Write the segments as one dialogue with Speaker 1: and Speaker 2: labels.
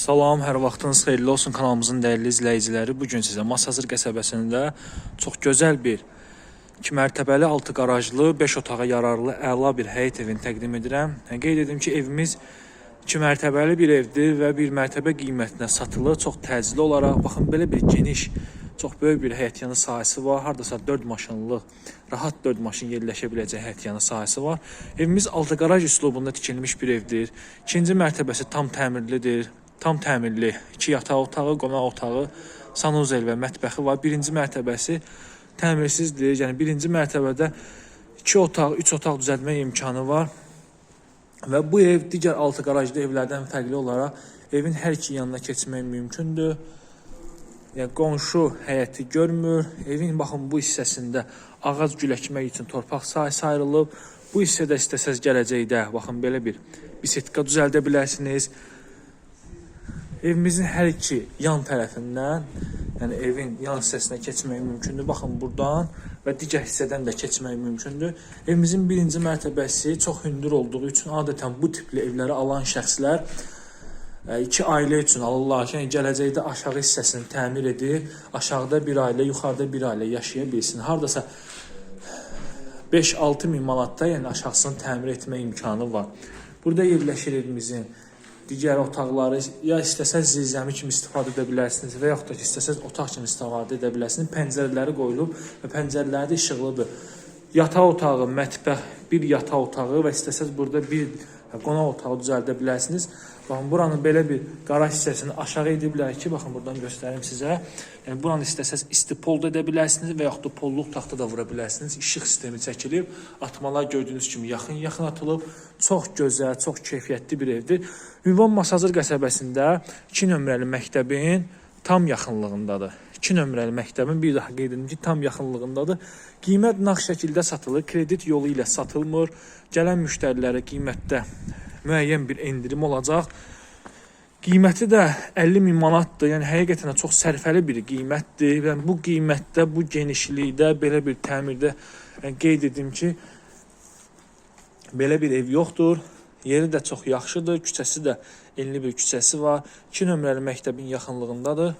Speaker 1: Salam, hər vaxtınız xeyirli olsun kanalımızın dəyərli izləyiciləri. Bu gün sizə Masazır qəsəbəsində çox gözəl bir 2 mərtəbəli, 6 qarajlı, 5 otağa yararlı əla bir həyət evini təqdim edirəm. Qeyd edim ki, evimiz 2 mərtəbəli bir evdir və bir mərtəbə qiymətinə satılır. Çox təcili olaraq, baxın belə bir geniş, çox böyük bir həyətyanı sahəsi var. Hardasa 4 maşınlıq, rahat 4 maşın yerləşə biləcək həyətyanı sahəsi var. Evimiz altı qaraj üslubunda tikilmiş bir evdir. İkinci mərtəbəsi tam təmirlidir. Tam təmirli 2 yataq otağı, qonaq otağı, sanuzel və mətbəxi var. Birinci mərtəbəsi təmirsizdir. Yəni birinci mərtəbədə 2 otaq, 3 otaq düzəltmə imkanı var. Və bu ev digər altı qarajlı evlərdən fərqli olaraq evin hər iki yanına keçmək mümkündür. Yəni qonşu həyəti görmür. Evin baxın bu hissəsində ağac güləkmək üçün torpaq sahəsi ayrılıb. Bu hissədə istəsəz gələcəkdə baxın belə bir bisetka düzəldə bilərsiniz. Evimizin hər iki yan tərəfindən, yəni evin yan hissəsinə keçmək mümkündür. Baxın buradan və digər hissədən də keçmək mümkündür. Evimizin birinci mərtəbəsi çox hündür olduğu üçün adətən bu tipli evləri alan şəxslər e, iki ailə üçün alırlar ki, yəni gələcəkdə aşağı hissəsini təmir edib, aşağıda bir ailə, yuxarıda bir ailə yaşaya bilsin. Hardasa 5-6 min manatda, yəni aşağısını təmir etmə imkanı var. Burada yerləşir evimizin digər otaqları ya istəsəz zirzəmi kimi istifadə edə bilərsiniz və yaxud da ki, istəsəz otaq kimi istifadə edə bilərsiniz. Pəncərələri qoyulub və pəncərələri də işıqlıdır. Yataq otağı, mətbəx, bir yataq otağı və istəsəz burada bir qonaq otağı düzəldə bilərsiniz. Baxın, buranın belə bir qaraj hissəsini aşağı ediblər ki, baxın buradan göstərim sizə. Yəni buranı istəsəz isti pol da edə bilərsiniz və yaxud da polluq taxta da vura bilərsiniz. İşıq sistemi çəkilib, atmalar gördüyünüz kimi yaxın-yaxın atılıb. Çox gözəl, çox keyfiyyətli bir evdir. Ünvan Masazır qəsəbəsində 2 nömrəli məktəbin tam yaxınlığındadır. 2 nömrəli məktəbin bir daha qeyd edim ki, tam yaxınlığındadır. Qiymət nağd şəkildə satılır, kredit yolu ilə satılmır. Gələn müştərilərə qiymətdə müəyyən bir endirim olacaq. Qiyməti də 50 min manatdır. Yəni həqiqətən çox sərfəli bir qiymətdir. Yəni bu qiymətdə, bu genişlikdə, belə bir təmirdə yəni qeyd edim ki, belə bir ev yoxdur. Yeri də çox yaxşıdır. Küçəsi də enli bir küçəsi var. 2 nömrəli məktəbin yaxınlığındadır.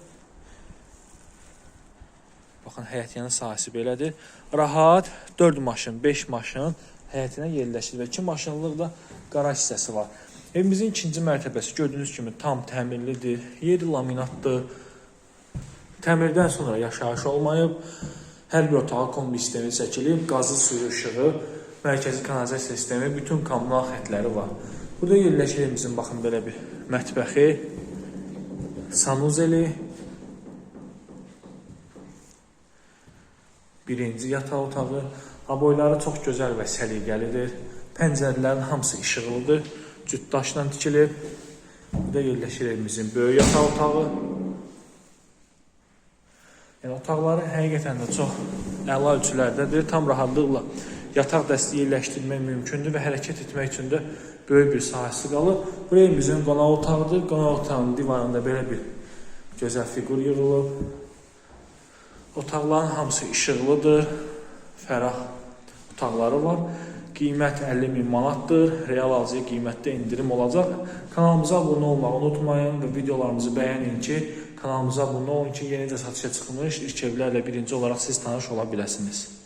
Speaker 1: Baxın həyətyanı sahəsi belədir. Rahat 4 maşın, 5 maşın həyətinə yerləşir və 2 maşınlıq da qaraj hissəsi var. Evimizin ikinci mərtəbəsi gördüyünüz kimi tam təmirlidir. Yeri laminatdır. Təmirdən sonra yaşayış olmayıb. Hər bir otağa kombi sistemi çəkilib, qazı, suyu, işığı, mərkəzi kanalizasiya sistemi, bütün kommunal xətləri var. Burada yerləşir evimizin baxın belə bir mətbəxi, sanuzeli, birinci yataq otağı. Aboyları çox gözəl və səliqəlidir. Pəncərələrin hamısı işıqlıdır. Cüt daşla tikilib. Burada yerləşir evimizin böyük yataq otağı. Yəni otaqları həqiqətən də çox əla ölçülərdədir. Tam rahatlıqla yataq dəsti yerləşdirmək mümkündür və hərəkət etmək üçün də böyük bir sahəsi qalır. Buraya evimizin qonaq otağıdır. Qonaq otağının divarında belə bir gözəl fiqur yığılıb. Otaqların hamısı işıqlıdır, fərah otaqları var. Qiymət 50 min manatdır. Real alıcıya qiymətdə endirim olacaq. Kanalımıza abunə olmağı unutmayın və videolarımızı bəyənin ki, kanalımıza abunə olun ki, yenicə satışa çıxmış ilk evlərlə birinci olaraq siz tanış ola biləsiniz.